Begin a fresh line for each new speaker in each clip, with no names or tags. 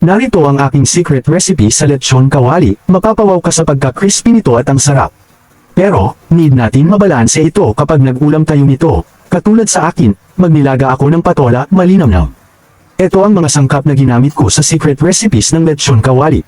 Narito ang aking secret recipe sa lechon kawali, mapapawaw ka sa pagka-crispy nito at ang sarap. Pero, need natin mabalanse ito kapag nag-ulam tayo nito. Katulad sa akin, magnilaga ako ng patola, malinamnam. Ito ang mga sangkap na ginamit ko sa secret recipes ng lechon kawali.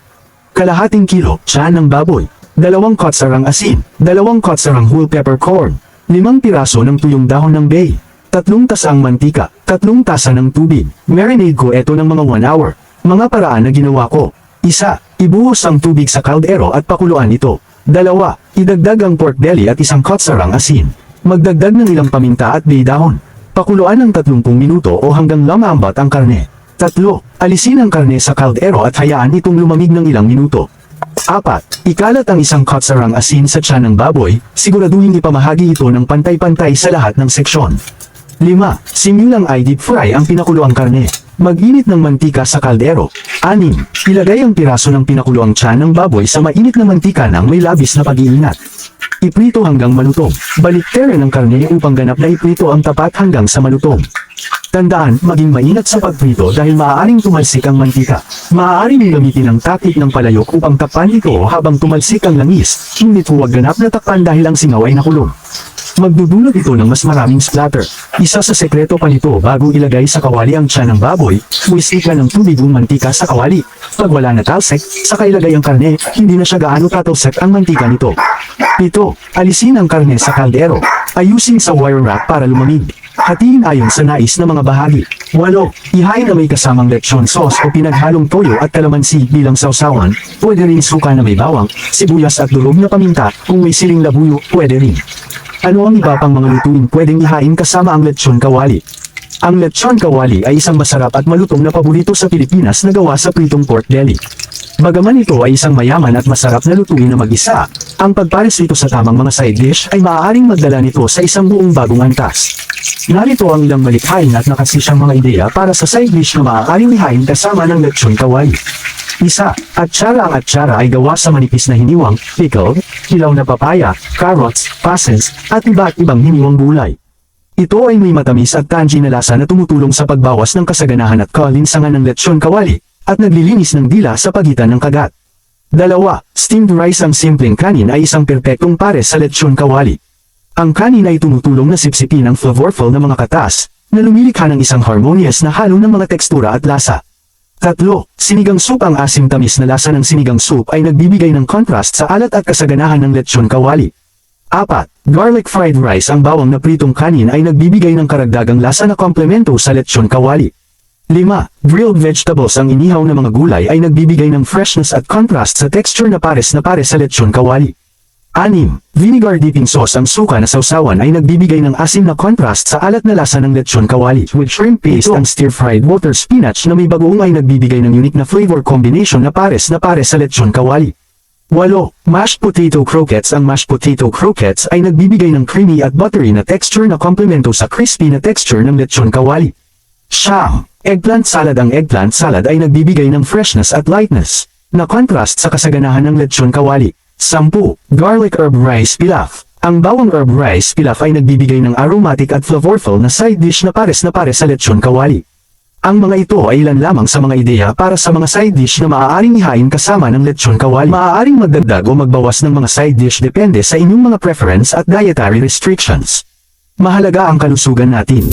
Kalahating kilo, tiyan ng baboy, dalawang kotsarang asin, dalawang kotsarang whole peppercorn, limang piraso ng tuyong dahon ng bay, tatlong tasang mantika, tatlong tasa ng tubig. Marinade ko ito ng mga 1 hour. Mga paraan na ginawa ko. Isa, ibuhos ang tubig sa kaldero at pakuluan ito. Dalawa, idagdag ang pork belly at isang kotsarang asin. Magdagdag ng ilang paminta at bay dahon. Pakuluan ng 30 minuto o hanggang lamambat ang karne. Tatlo, alisin ang karne sa kaldero at hayaan itong lumamig ng ilang minuto. Apat, ikalat ang isang kotsarang asin sa tiyan ng baboy, siguraduhin ipamahagi ito ng pantay-pantay sa lahat ng seksyon. 5. Simulang ay deep fry ang pinakuluang karne. Mag-init ng mantika sa kaldero. 6. Ilagay ang piraso ng pinakuluang tiyan ng baboy sa mainit na mantika nang may labis na pag-iinat. Iprito hanggang malutong. Baliktarin ang karne upang ganap na iprito ang tapat hanggang sa malutong. Tandaan, maging maingat sa pagprito dahil maaaring tumalsik ang mantika. Maaaring gamitin ang taktik ng palayok upang takpan ito habang tumalsik ang langis, ngunit huwag ganap na takpan dahil ang singaw ay nakulong. Magdudulot ito ng mas maraming splatter. Isa sa sekreto pa nito bago ilagay sa kawali ang tiyan ng baboy, muisika ng tubig o mantika sa kawali. Pag wala na talsek, saka ilagay ang karne, hindi na siya gaano tatalsek ang mantika nito. Pito, alisin ang karne sa kaldero. Ayusin sa wire wrap para lumamig. Hatiin ayon sa nais na mga bahagi. Walo, ihain na may kasamang lechon sauce o pinaghalong toyo at kalamansi bilang sausawan. Pwede rin suka na may bawang, sibuyas at durog na paminta. Kung may siling labuyo, pwede rin. Ano ang iba pang mga lutuin pwedeng ihain kasama ang lechon kawali? Ang lechon kawali ay isang masarap at malutong na paborito sa Pilipinas na gawa sa pritong pork belly. Bagaman ito ay isang mayaman at masarap na lutuin na mag-isa, ang pagpares nito sa tamang mga side dish ay maaaring magdala nito sa isang buong bagong antas. Narito ang ilang malikhain at nakasisyang mga ideya para sa side dish na maaaring ihain kasama ng lechon kawali. Isa, atsara ang atsara ay gawa sa manipis na hiniwang, pickled, hilaw na papaya, carrots, passes, at iba't ibang hiniwang gulay. Ito ay may matamis at tangy na lasa na tumutulong sa pagbawas ng kasaganahan at kalinsangan ng lechon kawali, at naglilinis ng dila sa pagitan ng kagat. Dalawa, steamed rice ang simpleng kanin ay isang perpektong pares sa lechon kawali. Ang kanin ay tumutulong na sipsipin ang flavorful na mga katas, na lumilikha ng isang harmonious na halo ng mga tekstura at lasa. Tatlo, sinigang soup ang asim-tamis na lasa ng sinigang soup ay nagbibigay ng contrast sa alat at kasaganahan ng lechon kawali. Apat, garlic fried rice ang bawang na pritong kanin ay nagbibigay ng karagdagang lasa na komplemento sa lechon kawali. Lima, grilled vegetables ang inihaw na mga gulay ay nagbibigay ng freshness at contrast sa texture na pares na pares sa lechon kawali. Anim, vinegar dipping sauce ang suka na sausawan ay nagbibigay ng asim na contrast sa alat na lasa ng lechon kawali. With shrimp paste ang stir-fried water spinach na may bagoong ay nagbibigay ng unique na flavor combination na pares na pares sa lechon kawali. Walo, mashed potato croquettes ang mashed potato croquettes ay nagbibigay ng creamy at buttery na texture na komplemento sa crispy na texture ng lechon kawali. Siyam, eggplant salad ang eggplant salad ay nagbibigay ng freshness at lightness, na contrast sa kasaganahan ng lechon kawali. Sampu, garlic herb rice pilaf. Ang bawang herb rice pilaf ay nagbibigay ng aromatic at flavorful na side dish na pares na pares sa lechon kawali. Ang mga ito ay ilan lamang sa mga ideya para sa mga side dish na maaaring ihain kasama ng lechon kawali. Maaaring magdagdag o magbawas ng mga side dish depende sa inyong mga preference at dietary restrictions. Mahalaga ang kalusugan natin.